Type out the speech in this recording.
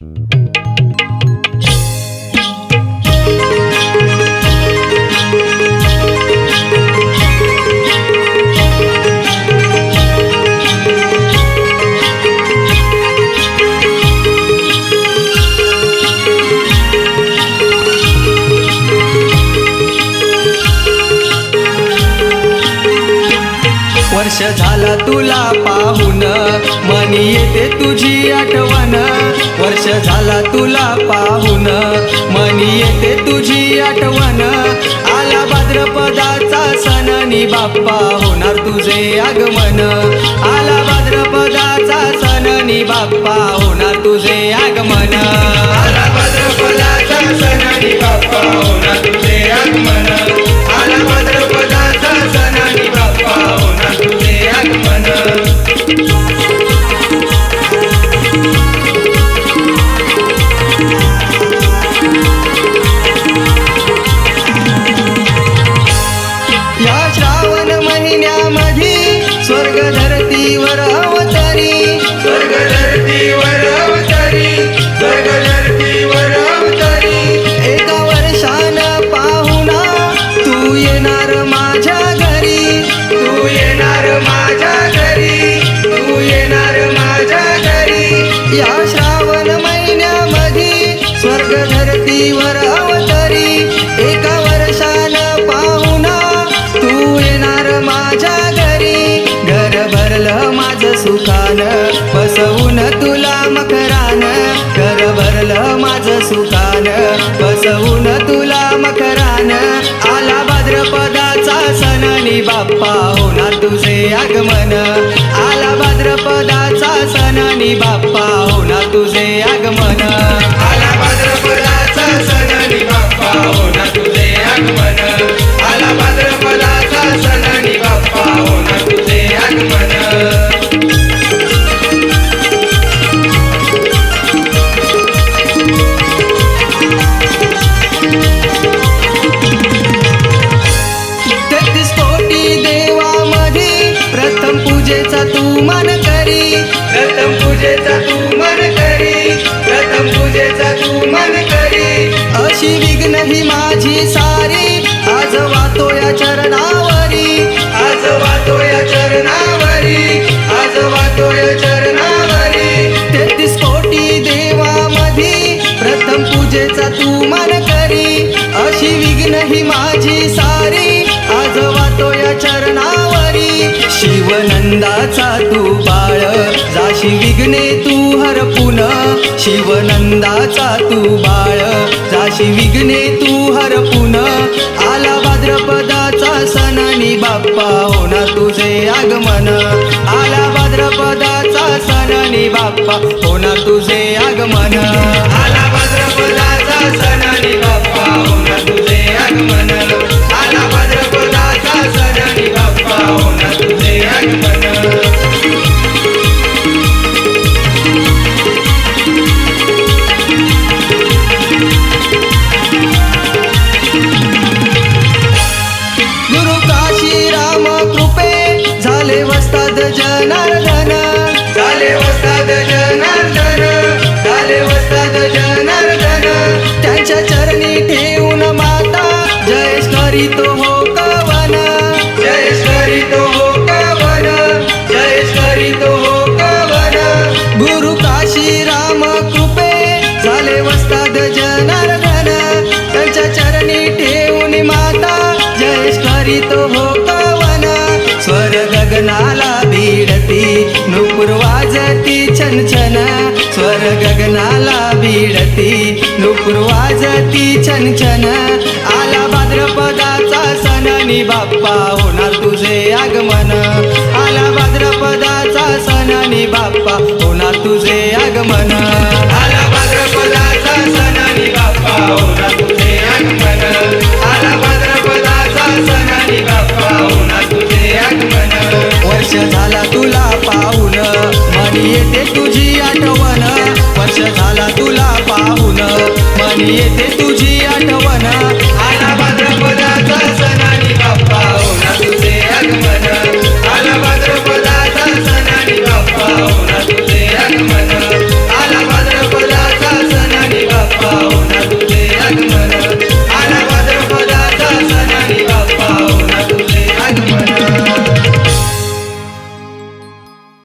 Thank you. वर्ष झाला तुला पाहून. मनी येते तुझी आठवण. वर्ष झाला तुला पाहून. मनी येते तुझी आठवण. आला भाद्रपदाचा सण. नि बाप्पा होणार तुझे आगमन. आला भाद्रपदाचा सण. नि बाप्पा होणार तुझे आगमन. तुला मकरान घर भरलं माझं सुखान. बसवून तुला मकरान आला भाद्रपदाचा सण. नि बाप्पा होणार तुझे आगमन. आला भाद्रपदाचा सण. नि बाप्पा होणार तुझे आगमन. पूजेचा तू मन करी. प्रथम पूजेचा तू मन करी. प्रथम पूजेचा तू मन करी. अशी विघ्न ही माझी सारी. आज वातो या चरणावरी. आज वातो या चरणावरी. आज वातो या चरणावरी. तेहतीस कोटी देवामध्ये प्रथम पूजेचा तू मन शिवनंदाचा तू बाळ जाशी विघ्ने तू हरपून आला भाद्रपदाचा सण नि बाप्पा होना तुझे आगमन. आला भाद्रपदाचा सण बाप्पा होना तुझे आगमन. वाजती छन छन स्वर गगनाला भिडती. नुपुर वाजती छन छन आला भाद्रपदाचा सण. नि बाप्पा होणार तुझे आगमन. मनी येते तुझी आठवण. वर्ष झाला तुला पाहून. मनी येते तुझी आठवण. आला भाद्रपदाचा सणानी बाप्पा